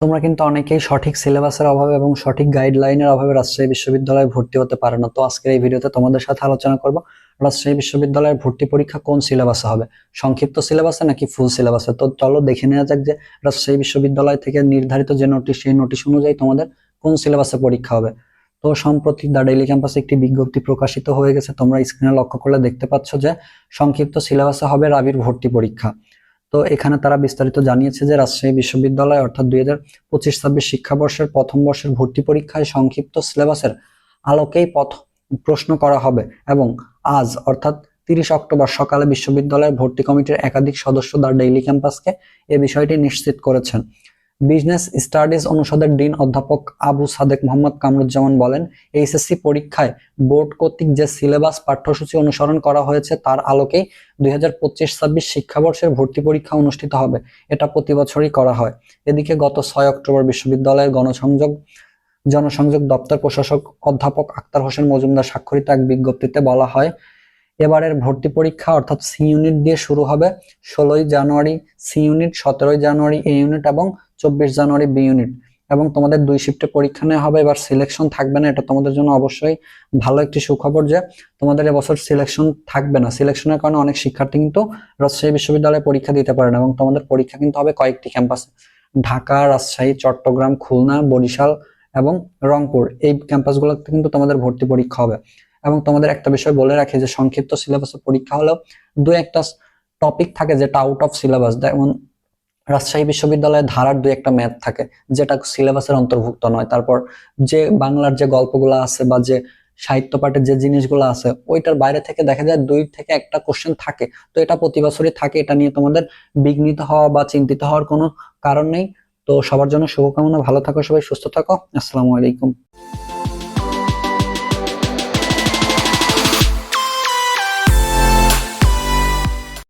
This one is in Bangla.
তোমরা কিন্তু অনেকেই সঠিক সিলেবাসের অভাবে এবং সঠিক গাইডলাইনের অভাবে রাজশাহী বিশ্ববিদ্যালয়ে ভর্তি হতে পারে না। তো আজকের এই ভিডিওতে তোমাদের সাথে আলোচনা করব, রাজশাহী বিশ্ববিদ্যালয়ের ভর্তি পরীক্ষা কোন সিলেবাসে হবে? সংক্ষিপ্ত সিলেবাসে নাকি ফুল সিলেবাসে তো চলো দেখে নেওয়া যাক যে রাজশাহী বিশ্ববিদ্যালয় থেকে নির্ধারিত যে নোটিশ সেই নোটিশ অনুযায়ী তোমাদের কোন সিলেবাসে পরীক্ষা হবে। তো সম্প্রতি দ্য ডেইলি ক্যাম্পাসে একটি বিজ্ঞপ্তি প্রকাশিত হয়ে গেছে। তোমরা স্ক্রিনে লক্ষ্য করলে দেখতে পাচ্ছ যে সংক্ষিপ্ত সিলেবাসে হবে রাবির ভর্তি পরীক্ষা। তো এখানে তারা বিস্তারিত জানিয়েছে যে রাজশাহী বিশ্ববিদ্যালয় অর্থাৎ দুই হাজার পঁচিশ, ছাব্বিশ শিক্ষাবর্ষের প্রথম বর্ষের ভর্তি পরীক্ষায় সংক্ষিপ্ত সিলেবাসের আলোকেই পথ প্রশ্ন করা হবে এবং আজ, অর্থাৎ তিরিশ অক্টোবর সকালে বিশ্ববিদ্যালয়ের ভর্তি কমিটির একাধিক সদস্য দ্য ডেইলি ক্যাম্পাসকে এ বিষয়টি নিশ্চিত করেছেন। বিজনেস স্টাডিজ অনুষদের ডিন অধ্যাপক আবু সাদেক মোহাম্মদ কামরুজ্জামান বলেন, এইচএসসি পরীক্ষায় বোর্ড কর্তৃক যে সিলেবাস পাঠ্যসূচি অনুসরণ করা হয়েছে তার আলোকেই দুই হাজার পঁচিশ ছাব্বিশ শিক্ষাবর্ষের ভর্তি পরীক্ষা অনুষ্ঠিত হবে। এটা প্রতি বছরই করা হয়। এদিকে গত ছয় অক্টোবর বিশ্ববিদ্যালয়ের গণসংযোগ, জনসংযোগ দপ্তর প্রশাসক অধ্যাপক আক্তার হোসেন মজুমদার স্বাক্ষরিত এক বিজ্ঞপ্তিতে বলা হয়, এবারের ভর্তি পরীক্ষা অর্থাৎ সি ইউনিট দিয়ে শুরু হবে ষোলোই জানুয়ারি, সি ইউনিট সতেরোই জানুয়ারি এ ইউনিট এবং চব্বিশ জানুয়ারি বি ইউনিট এবং তোমাদের দুই শিফটে পরীক্ষা নেওয়া হবে, এবার সিলেকশন থাকবে না, এটা তোমাদের জন্য অবশ্যই ভালো একটি সুখবর যে তোমাদের এবছর সিলেকশন থাকবে না। সিলেকশনের কারণে অনেক শিক্ষার্থী কিন্তু রাজশাহী বিশ্ববিদ্যালয়ে পরীক্ষা দিতে পারে না এবং তোমাদের পরীক্ষা কিন্তু হবে কয়েকটি ক্যাম্পাসে ঢাকা, রাজশাহী, চট্টগ্রাম, খুলনা, বরিশাল এবং রংপুর, এই ক্যাম্পাসগুলোতে কিন্তু তোমাদের ভর্তি পরীক্ষা হবে। এবং তোমাদের একটা বিষয় বলে রাখি যে সংক্ষিপ্ত সিলেবাসে পরীক্ষা হলেও দু একটা টপিক থাকে যেটা আউট অফ সিলেবাস যেমন রাজশাহী বিশ্ববিদ্যালয়ে ধারার দুই একটা ম্যাথ থাকে, যেটা সিলেবাসের অন্তর্ভুক্ত নয়। তারপর যে বাংলার যে গল্পগুলো আছে বা যে সাহিত্য পাঠের যে জিনিসগুলো আছে, ওইটার বাইরে থেকে দেখা যায় দুই থেকে একটা কোশ্চেন থাকে। তো এটা প্রতি বছরই থাকে, এটা নিয়ে তোমাদের বিঘ্নিত হওয়া বা চিন্তিত হওয়ার কোনো কারণ নেই। তো সবার জন্য শুভকামনা, ভালো থাকো সবাই, সুস্থ থাকো। আসসালামু আলাইকুম।